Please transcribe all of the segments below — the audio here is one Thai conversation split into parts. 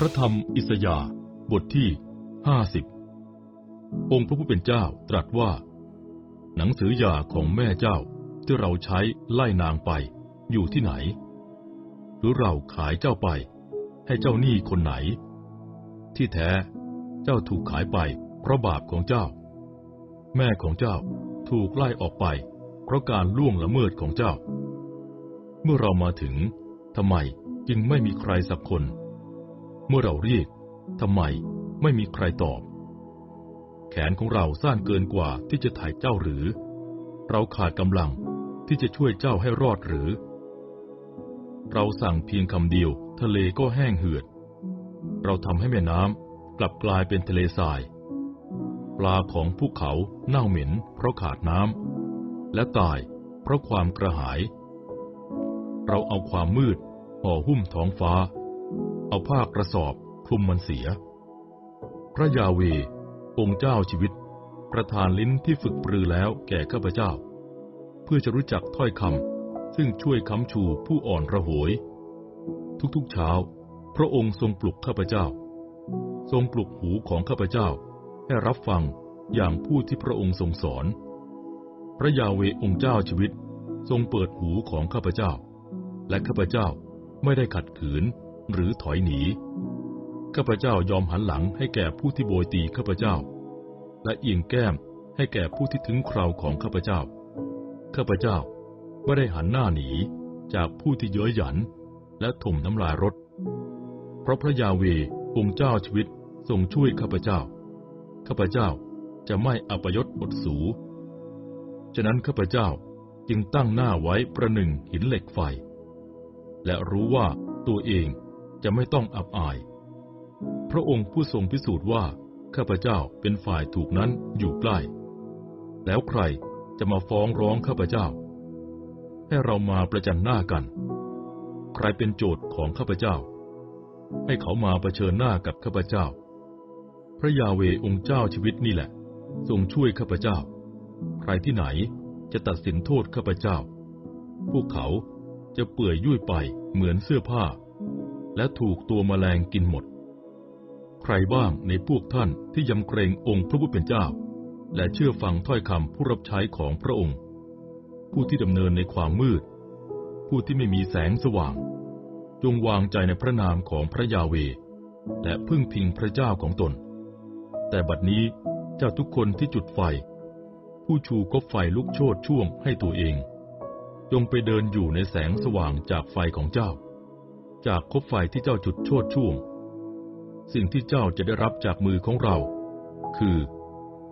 พระธรรมอิสยาห์บทที่ห้าสิบองค์พระผู้เป็นเจ้าตรัสว่า หนังสือยาของแม่เจ้าที่เราใช้ไล่นางไปอยู่ที่ไหน หรือเราขายเจ้าไป ให้เจ้าหนี้คนไหน ที่แท้เจ้าถูกขายไปเพราะบาปของเจ้า แม่ของเจ้าถูกไล่ออกไป เพราะการล่วงละเมิดของเจ้า เมื่อเรามาถึงทำไมจึงไม่มีใครสักคน เมื่อเราเรียกทำไมไม่มีใครตอบ แขนของเราสั้นเกินกว่าที่จะถ่ายเจ้าหรือ เราขาดกำลังที่จะช่วยเจ้าให้รอดหรือ เราสั่งเพียงคำเดียว ทะเลก็แห้งเหือด เราทำให้แม่น้ำกลับกลายเป็นทะเลทราย ปลาของภูเขาเน่าเหม็นเพราะขาดน้ำและตายเพราะความกระหาย เราเอาความมืดห่อหุ้มท้องฟ้า เอาผ้ากระสอบคลุมมันเสีย พระยาเวองค์เจ้าชีวิต ประทานลิ้นที่ฝึกปรือแล้วแก่ข้าพเจ้า เพื่อจะรู้จักถ้อยคำซึ่งช่วยค้ำชูผู้อ่อนระหวยทุกๆเช้า พระองค์ทรงปลุกข้าพเจ้า ทรงปลุกหูของข้าพเจ้า ให้รับฟังอย่างผู้ที่พระองค์ทรงสอน พระยาเวองค์เจ้าชีวิต ทรงเปิดหูของข้าพเจ้า และข้าพเจ้าไม่ได้ขัดขืน หรือถอยหนี ข้าพเจ้ายอมหันหลังให้แก่ผู้ที่โบยตีข้าพเจ้า และเอียงแก้มให้แก่ผู้ที่ถึงคราวของข้าพเจ้า ข้าพเจ้าไม่ได้หันหน้าหนีจากผู้ที่เย้ยหยัน และถมน้ำลายรถ เพราะพระยาเวองค์เจ้าชีวิตทรงช่วยข้าพเจ้า ข้าพเจ้าจะไม่อัปยศอดสู ฉะนั้นข้าพเจ้าจึงตั้งหน้าไว้ประหนึ่งหินเหล็กไฟ และรู้ว่าตัวเอง จะไม่ต้องอับอาย พระองค์ผู้ทรงพิสูจน์ว่า ข้าพเจ้าเป็นฝ่ายถูกนั้นอยู่ใกล้ แล้วใครจะมาฟ้องร้องข้าพเจ้า ให้เรามาประจันหน้ากัน ใครเป็นโจทย์ของข้าพเจ้า ให้เขามาเผชิญหน้ากับข้าพเจ้า พระยาเวองค์เจ้าชีวิตนี่แหละ ทรงช่วยข้าพเจ้า ใครที่ไหนจะตัดสินโทษข้าพเจ้า พวกเขาจะเปื่อยยุ่ยไปเหมือนเสื้อผ้า และถูกตัวมแมลงกินหมด ใครบ้างในพวกท่านที่ยำเกรงองค์พระผู้เป็นเจ้า และเชื่อฟังถ้อยคำผู้รับใช้ของพระองค์ ผู้ที่ดำเนินในความมืด ผู้ที่ไม่มีแสงสว่าง จงวางใจในพระนามของพระยาเว และพึ่งพิงพระเจ้าของตน แต่บัดนี้เจ้าทุกคนที่จุดไฟ ผู้ชูก็ไฟลุกโชดช่วงให้ตัวเอง จงไปเดินอยู่ในแสงสว่างจากไฟของเจ้า จากคบไฟที่เจ้าจุดโชดช่วง สิ่งที่เจ้าจะได้รับจากมือของเรา คือ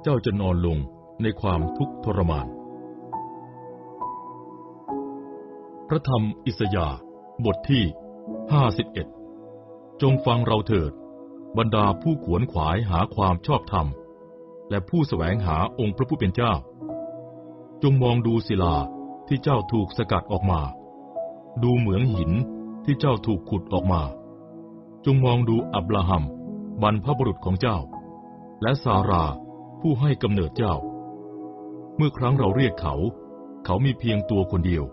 เจ้าจะนอนลงในความทุกข์ทรมาน พระธรรมอิสยาบทที่ห้าสิบเอ็ดจงฟังเราเถิด บรรดาผู้ขวนขวายหาความชอบธรรม และผู้แสวงหาองค์พระผู้เป็นเจ้า จงมองดูศิลาที่เจ้าถูกสกัดออกมา ดูเหมืองหิน ที่เจ้าถูกขุดออกมา จงมองดูอับราฮัมบรรพบุรุษของเจ้า และซาราผู้ให้กำเนิดเจ้า เมื่อครั้งเราเรียกเขา เขามีเพียงตัวคนเดียว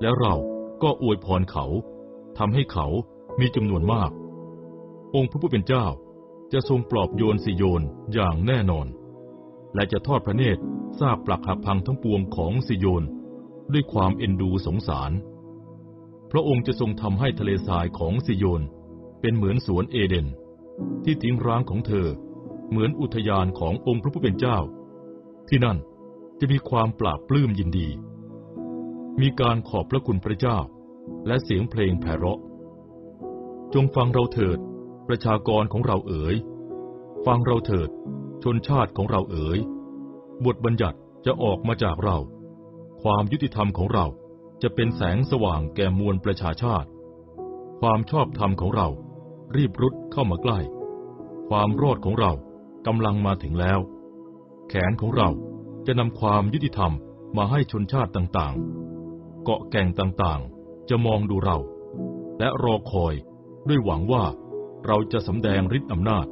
และเราก็อวยพรเขาทำให้เขามีจำนวนมาก องค์พระผู้เป็นเจ้าจะทรงปลอบโยนสิโยนอย่างแน่นอน และจะทอดพระเนตรซากปลักหักพังทั้งปวงของสิโยน ด้วยความเอ็นดูสงสาร พระองค์จะทรงทำให้ทะเลทรายของสิโยน เป็นเหมือนสวนเอเดน ที่ทิ้งร้างของเธอ เหมือนอุทยานขององค์พระผู้เป็นเจ้า ที่นั่นจะมีความปราบปลื้มยินดี มีการขอบพระคุณพระเจ้า และเสียงเพลงแผ่เราะ จงฟังเราเถิด ประชากรของเราเอ๋ย ฟังเราเถิด ชนชาติของเราเอ๋ย บทบัญญัติจะออกมาจากเรา ความยุติธรรมของเรา จะเป็นแสงสว่างแก่มวลประชาชาติ ความชอบธรรมของเรา รีบรุดเข้ามาใกล้ ความรอดของเรากำลังมาถึงแล้ว แขนของเราจะนำความยุติธรรมมาให้ชนชาติต่างๆ เกาะแก่งต่างๆ จะมองดูเรา และรอคอยด้วยหวังว่าเราจะสำแดงฤทธิ์อำนาจ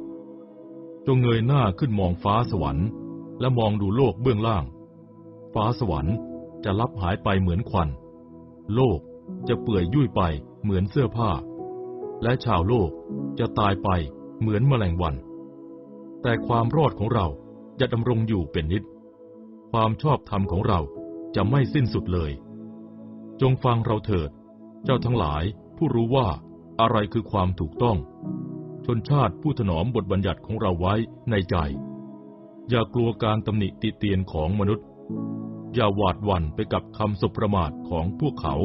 จงเงยหน้าขึ้นมองฟ้าสวรรค์ และมองดูโลกเบื้องล่าง ฟ้าสวรรค์จะลับหายไปเหมือนควัน โลกจะเปื่อยยุ่ยไปเหมือนเสื้อผ้า และชาวโลกจะตายไปเหมือนแมลงวัน แต่ความรอดของเราจะดำรงอยู่เป็นนิด ความชอบธรรมของเราจะไม่สิ้นสุดเลย จงฟังเราเถิด เจ้าทั้งหลายผู้รู้ว่าอะไรคือความถูกต้อง ชนชาติผู้ถนอมบทบัญญัติของเราไว้ในใจ อย่ากลัวการตำหนิติเตียนของมนุษย์ อย่าหวาดหวั่นไปกับคำสบประมาทของพวกเขา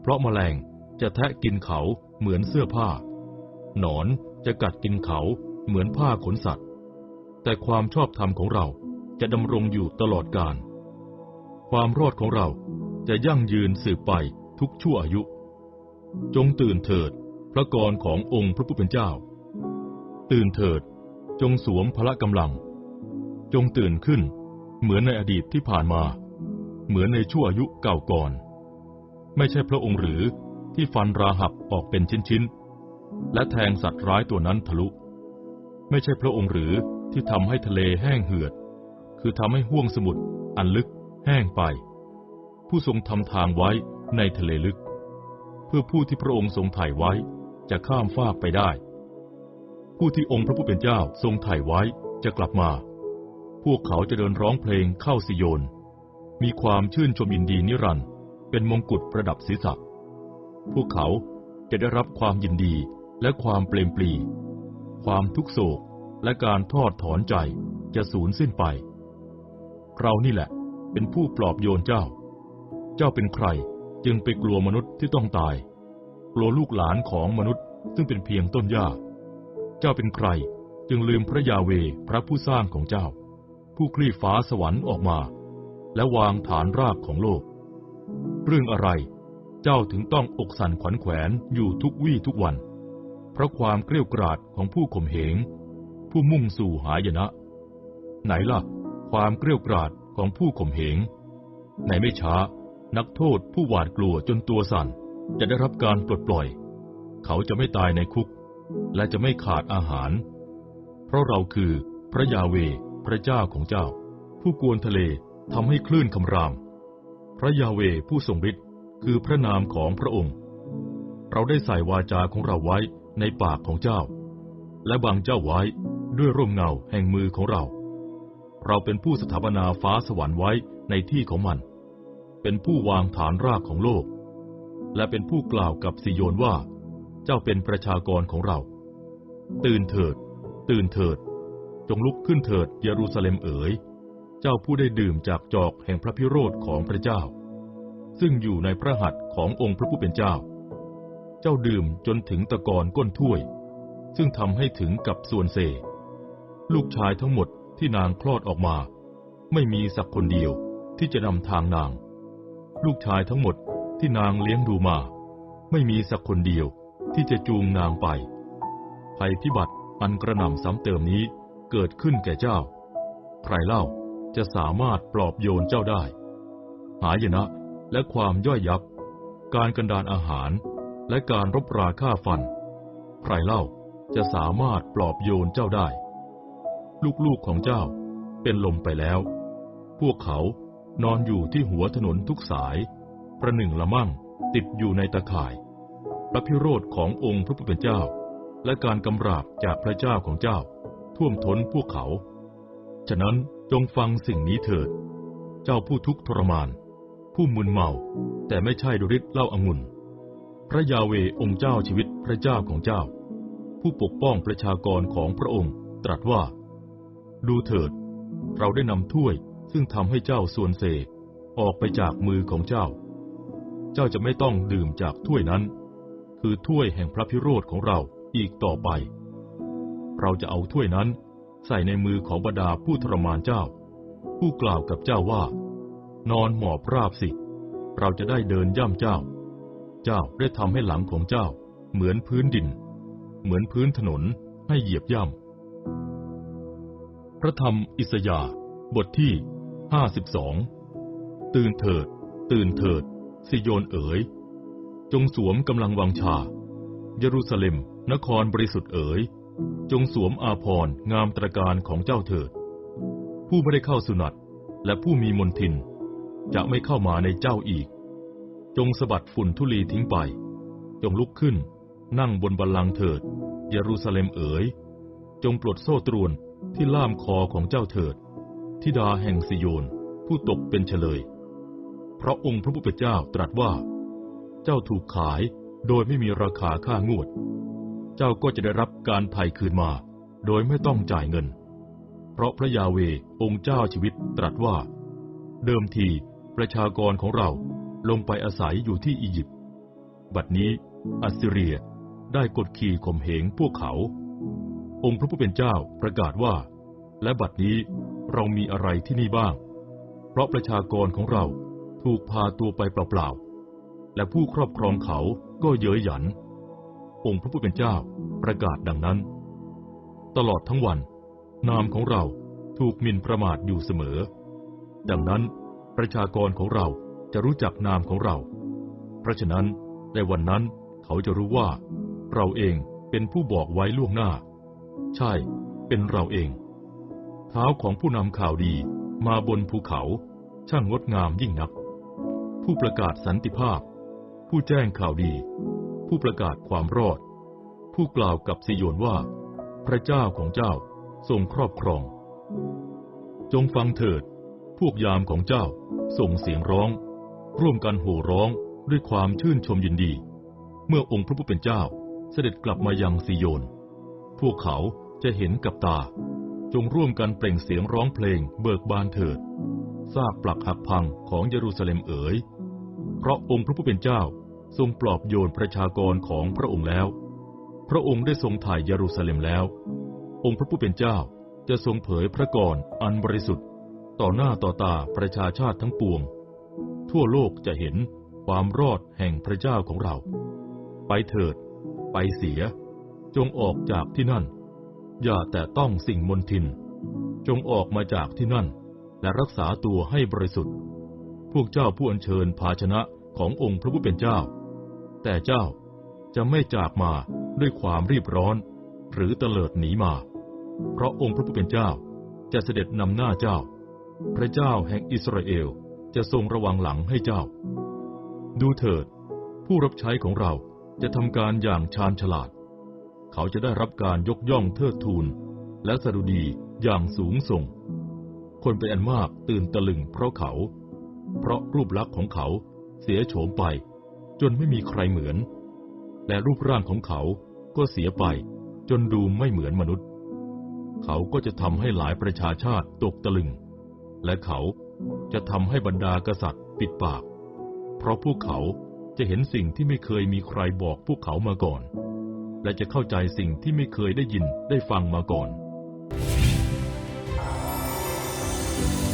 เพราะแมลงจะแทะกินเขาเหมือนเสื้อผ้า หนอนจะกัดกินเขาเหมือนผ้าขนสัตว์ แต่ความชอบธรรมของเราจะดำรงอยู่ตลอดกาล ความรอดของเราจะยั่งยืนสืบไปทุกชั่วอายุ จงตื่นเถิดพระกรขององค์พระผู้เป็นเจ้า ตื่นเถิด จงสวมพละกำลัง จงตื่นขึ้น เหมือนในอดีตที่ผ่านมา เหมือนในชั่วอายุเก่าก่อน ไม่ใช่พระองค์หรือที่ฟันราหับออกเป็นชิ้นๆ และแทงสัตว์ร้ายตัวนั้นทะลุ ไม่ใช่พระองค์หรือที่ทำให้ทะเลแห้งเหือด คือทำให้ห้วงสมุทรอันลึกแห้งไป ผู้ทรงทำทางไว้ในทะเลลึก เพื่อผู้ที่พระองค์ทรงถ่ายไว้จะข้ามฟากไปได้ ผู้ที่องค์พระผู้เป็นเจ้าทรงถ่ายไว้จะกลับมา พวกเขาจะเดินร้องเพลงเข้าสิโยน มีความชื่นชมยินดีนิรันด์เป็นมงกุฎประดับศีรษะ พวกเขาจะได้รับความยินดีและความเปลมปลี ความทุกโศกและการทอดถอนใจจะสูญสิ้นไป เรานี่แหละเป็นผู้ปลอบโยนเจ้า เจ้าเป็นใครจึงไปกลัวมนุษย์ที่ต้องตาย กลัวลูกหลานของมนุษย์ซึ่งเป็นเพียงต้นหญ้า เจ้าเป็นใครจึงลืมพระยาเวพระผู้สร้างของเจ้า ผู้คลี่ฟ้าสวรรค์ออกมา และวางฐานรากของโลก เรื่องอะไร เจ้าถึงต้องอกสั่นขวัญแขวนอยู่ทุกวี่ทุกวัน เพราะความเกลียกราดของผู้ข่มเหง ผู้มุ่งสู่หายนะ ไหนล่ะ ความเกลียกราดของผู้ข่มเหง ในไม่ช้า นักโทษผู้หวาดกลัวจนตัวสั่น จะได้รับการปลดปล่อย เขาจะไม่ตายในคุก และจะไม่ขาดอาหาร เพราะเราคือพระยาเว พระเจ้าของเจ้า ผู้กวนทะเลทำให้คลื่นคำราม พระยาเวผู้ทรงฤทธิ์คือพระนามของพระองค์ เราได้ใส่วาจาของเราไว้ในปากของเจ้า และบังเจ้าไว้ด้วยร่มเงาแห่งมือของเรา เราเป็นผู้สถาปนาฟ้าสวรรค์ไว้ในที่ของมัน เป็นผู้วางฐานรากของโลก และเป็นผู้กล่าวกับสิโยนว่า เจ้าเป็นประชากรของเรา ตื่นเถิด ตื่นเถิด จงลุกขึ้นเถิดเยรูซาเล็มเอ๋ย เจ้าผู้ได้ดื่มจากจอกแห่งพระพิโรธของพระเจ้า ซึ่งอยู่ในพระหัตถ์ขององค์พระผู้เป็นเจ้า เจ้าดื่มจนถึงตะกอนก้นถ้วย ซึ่งทำให้ถึงกับส่วนเซ ลูกชายทั้งหมดที่นางคลอดออกมา ไม่มีสักคนเดียวที่จะนำทางนาง ลูกชายทั้งหมดที่นางเลี้ยงดูมา ไม่มีสักคนเดียวที่จะจูงนางไปภัยพิบัติอันกระหน่ำซ้ำเติมนี้ เกิดขึ้นแก่เจ้า ใครเล่าจะสามารถปลอบโยนเจ้าได้ หายนะและความย่อยยับ การกันดานอาหารและการรบราฆ่าฟัน ใครเล่าจะสามารถปลอบโยนเจ้าได้ ลูกๆของเจ้าเป็นลมไปแล้ว พวกเขานอนอยู่ที่หัวถนนทุกสาย ประหนึ่งละมั่งติดอยู่ในตะข่ายพระพิโรธขององค์พระผู้เป็นเจ้า และการกำราบจากพระเจ้าของเจ้า ท่วมท้นพวกเขา ฉะนั้นจงฟังสิ่งนี้เถิด เจ้าผู้ทุกข์ทรมาน ผู้มึนเมา แต่ไม่ใช่ดุริศเล้าอางุ่น พระยาเวองค์เจ้าชีวิตพระเจ้าของเจ้า ผู้ปกป้องประชากรของพระองค์ ตรัสว่า ดูเถิด เราได้นำถ้วยซึ่งทำให้เจ้าส่วนเสออกไปจากมือของเจ้า เจ้าจะไม่ต้องดื่มจากถ้วยนั้น คือถ้วยแห่งพระพิโรธของเราอีกต่อไป เราจะเอาถ้วยนั้น ใส่ในมือของบรรดาผู้ทรมานเจ้า ผู้กล่าวกับเจ้าว่า นอนหมอบราบสิ เราจะได้เดินย่ำเจ้า เจ้าได้ทำให้หลังของเจ้า เหมือนพื้นดิน เหมือนพื้นถนนให้เหยียบย่ำ พระธรรมอิสยาห์บทที่ห้าสิบสองตื่นเถิด ตื่นเถิด สิโยนเอ๋ย จงสวมกำลังวังชา เยรูซาเล็ม นครบริสุทธิ์เอ๋ย จงสวมอาภรณ์งามตรการของเจ้าเถิด ผู้ไม่ได้เข้าสุนัตและผู้มีมนทิน จะไม่เข้ามาในเจ้าอีก จงสะบัดฝุ่นทุลีทิ้งไป จงลุกขึ้น นั่งบนบัลลังก์เถิด เยรูซาเล็มเอ๋ย จงปลดโซ่ตรวนที่ล่ามคอของเจ้าเถิดทิดาแห่งสิโยนผู้ตกเป็นเฉลย เพราะองค์พระผู้เป็นเจ้าตรัสว่า เจ้าถูกขายโดยไม่มีราคาค่างวด เจ้าก็จะได้รับการไถ่คืนมา โดยไม่ต้องจ่ายเงิน เพราะพระยาเวองค์เจ้าชีวิตตรัสว่า เดิมทีประชากรของเราลงไปอาศัยอยู่ที่อียิปต์ บัดนี้อัสซีเรียได้กดขี่ข่มเหงพวกเขา องค์พระผู้เป็นเจ้าประกาศว่า และบัดนี้เรามีอะไรที่นี่บ้าง เพราะประชากรของเราถูกพาตัวไปเปล่าๆ และผู้ครอบครองเขาก็เย้ยหยัน องค์พระผู้เป็นเจ้าประกาศดังนั้น ตลอดทั้งวัน นามของเราถูกหมินประมาทอยู่เสมอ ดังนั้นประชากรของเราจะรู้จักนามของเรา เพราะฉะนั้นในวันนั้นเขาจะรู้ว่า เราเองเป็นผู้บอกไว้ล่วงหน้า ใช่ เป็นเราเอง เท้าของผู้นำข่าวดีมาบนภูเขา ช่างงดงามยิ่งนัก ผู้ประกาศสันติภาพ ผู้แจ้งข่าวดี ผู้ประกาศความรอด ผู้กล่าวกับซิโยนว่า พระเจ้าของเจ้าทรงครอบครอง จงฟังเถิด พวกยามของเจ้าส่งเสียงร้อง ร่วมกันโห่ร้องด้วยความชื่นชมยินดี เมื่อองค์พระผู้เป็นเจ้าเสด็จกลับมายังซิโยน พวกเขาจะเห็นกับตา จงร่วมกันเปล่งเสียงร้องเพลงเบิกบานเถิดซากปลักหักพังของเยรูซาเล็มเอ๋ย เพราะองค์พระผู้เป็นเจ้า ทรงปลอบโยนประชากรของพระองค์แล้ว พระองค์ได้ทรงถ่ายเยรูซาเล็มแล้ว องค์พระผู้เป็นเจ้าจะทรงเผยพระกรอันบริสุทธิ์ ต่อหน้าต่อตาประชาชาติทั้งปวง ทั่วโลกจะเห็นความรอดแห่งพระเจ้าของเรา ไปเถิด ไปเสีย จงออกจากที่นั่น อย่าแต่ต้องสิ่งมนทิน จงออกมาจากที่นั่น และรักษาตัวให้บริสุทธิ์ พวกเจ้าผู้อัญเชิญภาชนะขององค์พระผู้เป็นเจ้า แต่เจ้าจะไม่จากมาด้วยความรีบร้อน หรือเตลิดหนีมา เพราะองค์พระผู้เป็นเจ้าจะเสด็จนำหน้าเจ้า พระเจ้าแห่งอิสราเอลจะทรงระวังหลังให้เจ้า ดูเถิด ผู้รับใช้ของเราจะทำการอย่างชาญฉลาด เขาจะได้รับการยกย่องเทิดทูน และสดุดีอย่างสูงส่ง คนเป็นอันมากตื่นตะลึงเพราะเขา เพราะรูปลักษณ์ของเขาเสียโฉมไป จนไม่มีใครเหมือน และรูปร่างของเขาก็เสียไปจนดูไม่เหมือนมนุษย์ เขาก็จะทำให้หลายประชาชาติตกตะลึง และเขาจะทำให้บรรดากษัตริย์ปิดปาก เพราะพวกเขาจะเห็นสิ่งที่ไม่เคยมีใครบอกพวกเขามาก่อน และจะเข้าใจสิ่งที่ไม่เคยได้ยินได้ฟังมาก่อน Thank you.